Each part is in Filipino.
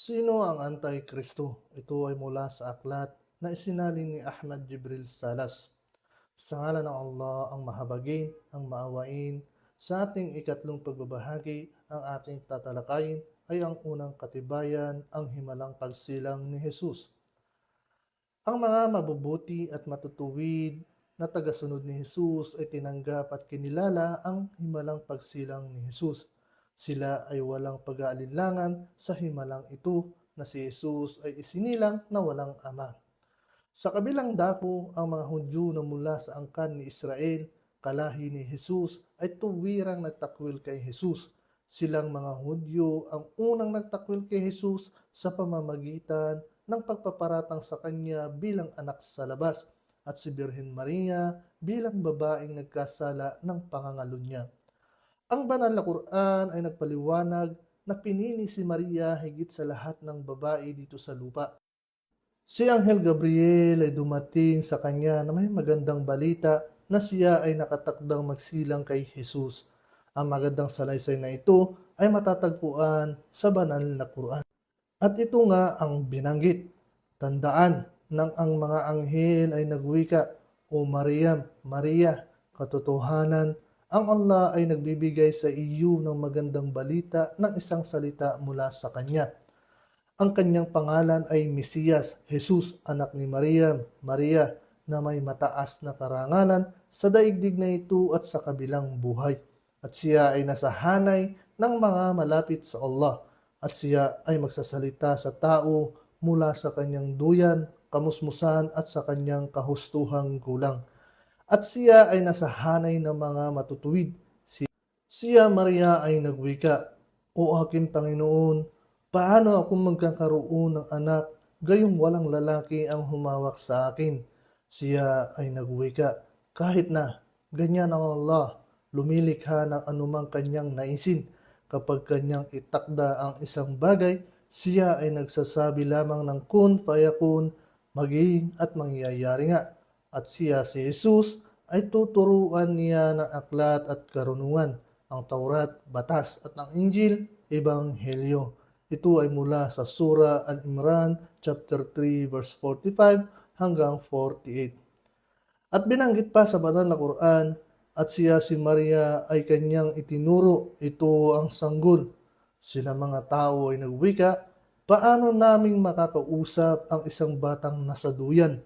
Sino ang Antikristo? Ito ay mula sa aklat na isinalin ni Ahmad Jibril Salas. Sa ngalan ng Allah ang mahabagin, ang maawain, sa ating ikatlong pagbabahagi, ang ating tatalakayin ay ang unang katibayan, ang himalang pagsilang ni Jesus. Ang mga mabubuti at matutuwid na tagasunod ni Jesus ay tinanggap at kinilala ang himalang pagsilang ni Jesus. Sila ay walang pag-aalinlangan sa himalang ito na si Jesus ay isinilang na walang ama. Sa kabilang dako, ang mga Hudyo na mula sa angkan ni Israel, kalahi ni Jesus, ay tuwirang nagtakwil kay Jesus. Silang mga Hudyo ang unang nagtakwil kay Jesus sa pamamagitan ng pagpaparatang sa kanya bilang anak sa labas at si Birhen Maria bilang babaeng nagkasala ng pangangalo niya. Ang banal na Quran ay nagpaliwanag na pinili si Maria higit sa lahat ng babae dito sa lupa. Si Anghel Gabriel ay dumating sa kanya na may magandang balita na siya ay nakatakdang magsilang kay Jesus. Ang magandang salaysay na ito ay matatagpuan sa banal na Quran. At ito nga ang binanggit. Tandaan nang ang mga anghel ay nagwika, O Mariam, Maria, katotohanan, ang Allah ay nagbibigay sa iyo ng magandang balita ng isang salita mula sa Kanya. Ang kanyang pangalan ay Mesiyas, Jesus, anak ni Maria, Maria, na may mataas na karangalan sa daigdig na ito at sa kabilang buhay. At siya ay nasa hanay ng mga malapit sa Allah at siya ay magsasalita sa tao mula sa kanyang duyan, kamusmusan at sa kanyang kahustuhang gulang. At siya ay nasa hanay ng mga matutuwid. Si- Siya Maria ay nagwika, O aking Panginoon, paano ako magkakaroon ng anak gayong walang lalaki ang humawak sa akin? Siya ay nagwika, kahit na ganyan ang Allah, lumilikha ng anumang kanyang naisin. Kapag kanyang itakda ang isang bagay, siya ay nagsasabi lamang ng kun fayakun, maging at mangyayari nga. At siya si Jesus ay tuturuan niya ng aklat at karunungan, ang Taurat, Batas at ang Injil, Ebanghelyo. Ito ay mula sa Surah Al-Imran, chapter 3, verse 45 hanggang 48. At binanggit pa sa banal na Quran, at siya si Maria ay kanyang itinuro, ito ang sanggol. Sila mga tao ay nagwika, paano naming makakausap ang isang batang nasa duyan?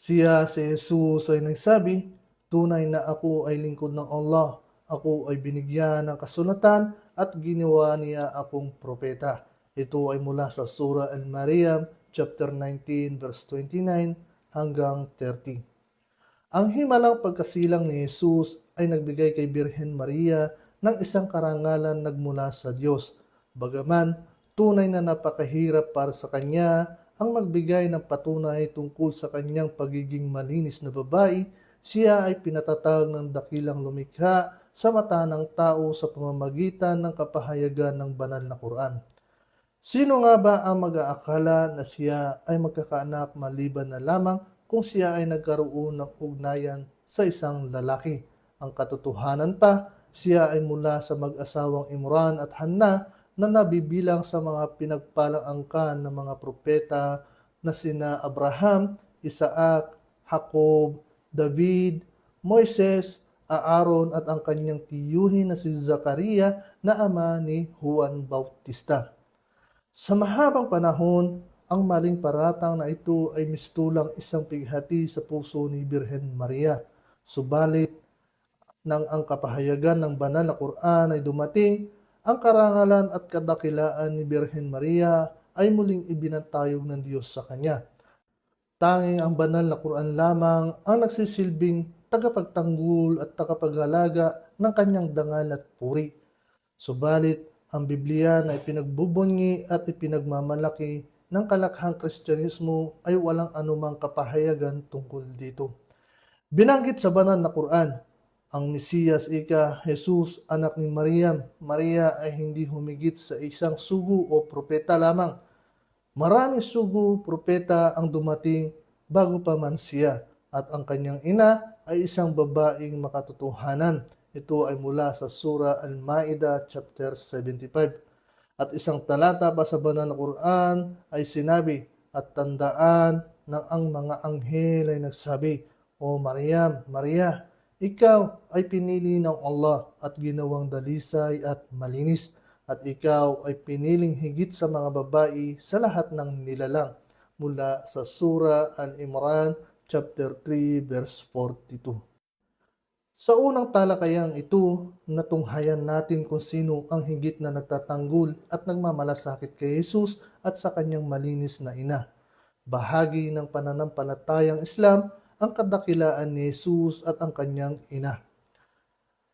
Siya si Jesus ay nagsabi, tunay na ako ay lingkod ng Allah. Ako ay binigyan ng kasulatan at ginawa niya akong propeta. Ito ay mula sa Surah Al-Maryam, chapter 19, verse 29 hanggang 30. Ang himalang pagkasilang ni Jesus ay nagbigay kay Birhen Maria ng isang karangalan nagmula sa Diyos. Bagaman, tunay na napakahirap para sa kanya ang magbigay ng patunay tungkol sa kanyang pagiging malinis na babae, siya ay pinatatag ng dakilang lumikha sa mata ng tao sa pamamagitan ng kapahayagan ng banal na Quran. Sino nga ba ang mag-aakala na siya ay magkakaanak maliban na lamang kung siya ay nagkaroon ng ugnayan sa isang lalaki? Ang katotohanan pa, siya ay mula sa mag-asawang Imran at Hanna na nabibilang sa mga pinagpalang angkan ng mga propeta na sina Abraham, Isaac, Jacob, David, Moises, Aaron at ang kanyang tiyuhin na si Zakaria na ama ni Juan Bautista. Sa mahabang panahon, ang maling paratang na ito ay mistulang isang pighati sa puso ni Birhen Maria. Subalit, nang ang kapahayagan ng banal na Quran ay dumating, ang karangalan at kadakilaan ni Birhen Maria ay muling ibinatayog ng Diyos sa kanya. Tanging ang banal na Quran lamang ang nagsisilbing tagapagtanggol at tagapaghalaga ng kanyang dangal at puri. Subalit, ang Biblia na ipinagbubunyi at ipinagmamalaki ng kalakhang Kristyanismo ay walang anumang kapahayagan tungkol dito. Binanggit sa banal na Quran, ang Mesiyas ika, Jesus, anak ni Mariam, Maria ay hindi humigit sa isang sugo o propeta lamang. Maraming sugo, propeta ang dumating bago pa man siya at ang kanyang ina ay isang babaeng makatotohanan. Ito ay mula sa Surah Al-Ma'idah chapter 75. At isang talata pa sa banal na Quran ay sinabi, at tandaan na ang mga anghel ay nagsabi, O Maryam, Maria, ikaw ay pinili ng Allah at ginawang dalisay at malinis at ikaw ay piniling higit sa mga babae sa lahat ng nilalang mula sa Surah Al-Imran chapter 3 verse 42. Sa unang talakayang ito, natunghayan natin kung sino ang higit na nagtatanggol at nagmamalasakit kay Jesus at sa kanyang malinis na ina. Bahagi ng pananampalatayang Islam ang kadakilaan ni Jesus at ang kanyang ina.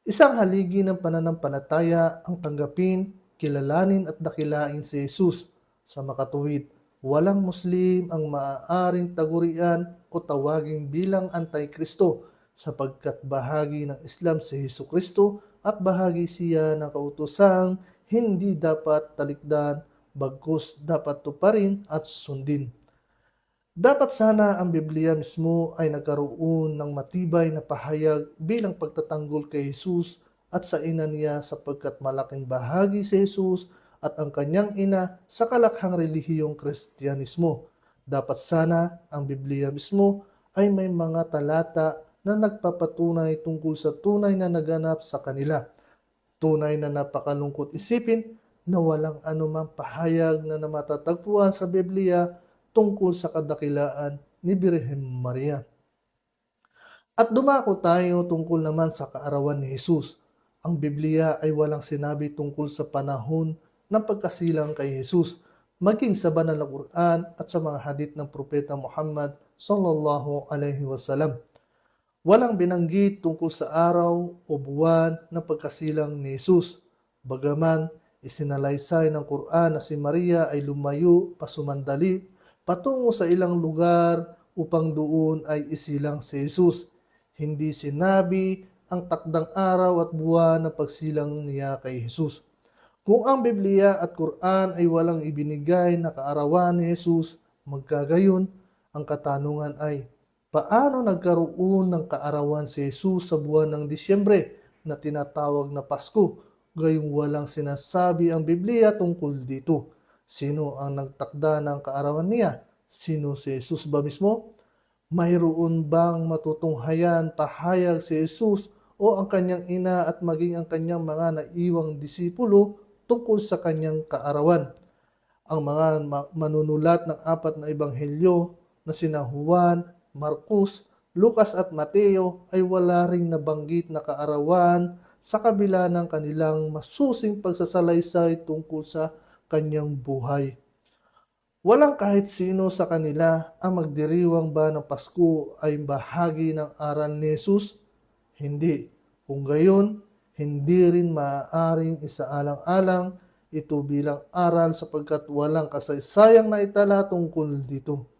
Isang haligi ng pananampalataya ang tanggapin, kilalanin at dakilain si Jesus. Sa makatuwid, walang Muslim ang maaaring tagurian o tawagin bilang antikristo sapagkat bahagi ng Islam si Hesus Kristo at bahagi siya ng kautosang hindi dapat talikdan bagkus dapat tuparin at sundin. Dapat sana ang Biblia mismo ay nagkaroon ng matibay na pahayag bilang pagtatanggol kay Jesus at sa ina niya sapagkat malaking bahagi si Jesus at ang kanyang ina sa kalakhang relihiyong Kristyanismo. Dapat sana ang Biblia mismo ay may mga talata na nagpapatunay tungkol sa tunay na naganap sa kanila. Tunay na napakalungkot isipin na walang anumang pahayag na namatatagpuan sa Biblia tungkol sa kadakilaan ni Birhen Maria. At dumako tayo tungkol naman sa kaarawan ni Jesus. Ang Biblia ay walang sinabi tungkol sa panahon ng pagkasilang kay Jesus, maging sa banal na Quran at sa mga hadith ng Propeta Muhammad sallallahu alaihi wasallam. Walang binanggit tungkol sa araw o buwan ng pagkasilang ni Jesus. Bagaman isinalaysay ng Quran na si Maria ay lumayo pasumandali patungo sa ilang lugar upang doon ay isilang si Jesus. Hindi sinabi ang takdang araw at buwan ng pagsilang niya kay Jesus. Kung ang Biblia at Quran ay walang ibinigay na kaarawan ni Jesus, magkagayon, ang katanungan ay, paano nagkaroon ng kaarawan si Jesus sa buwan ng Disyembre na tinatawag na Pasko, gayong walang sinasabi ang Biblia tungkol dito? Sino ang nagtakda ng kaarawan niya? Sino si Jesus ba mismo? Mayroon bang matutunghayan pahayag si Jesus o ang kanyang ina at maging ang kanyang mga naiwang disipulo tungkol sa kanyang kaarawan? Ang mga manunulat ng apat na ebanghelyo na sina Juan, Marcos, Lucas at Mateo ay wala ring nabanggit na kaarawan sa kabila ng kanilang masusing pagsasalaysay tungkol sa kanyang buhay. Walang kahit sino sa kanila ang magdiriwang ba ng Pasko ay bahagi ng aral ni Jesus? Hindi. Kung gayon, hindi rin maaaring isaalang-alang ito bilang aral sapagkat walang kasaysayang na itala tungkol dito.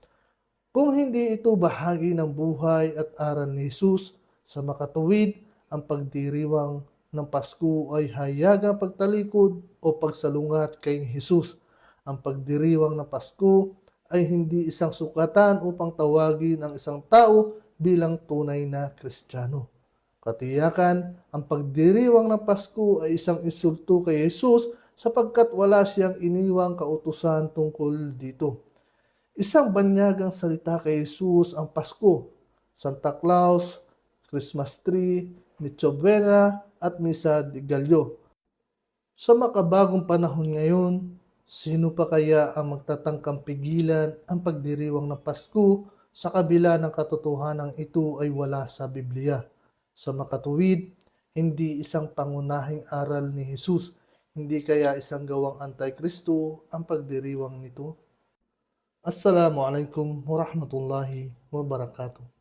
Kung hindi ito bahagi ng buhay at aral ni Jesus, sa makatuwid, ang pagdiriwang ng Pasko ay hayagang pagtalikod o pagsalungat kay Jesus. Ang pagdiriwang ng Pasko ay hindi isang sukatan upang tawagin ang isang tao bilang tunay na Kristiyano. Katiyakan, ang pagdiriwang ng Pasko ay isang insulto kay Jesus sapagkat wala siyang iniwang kautusan tungkol dito. Isang banyagang salita kay Jesus ang Pasko, Santa Claus, Christmas tree, Mitsobena at Misa de Gallo. Sa makabagong panahon ngayon, sino pa kaya ang magtatangkang pigilan ang pagdiriwang ng Pasko sa kabila ng katotohanan ito ay wala sa Biblia? Sa makatuwid, hindi isang pangunahing aral ni Jesus, hindi kaya isang gawang antikristo ang pagdiriwang nito? Assalamualaikum warahmatullahi wabarakatuh.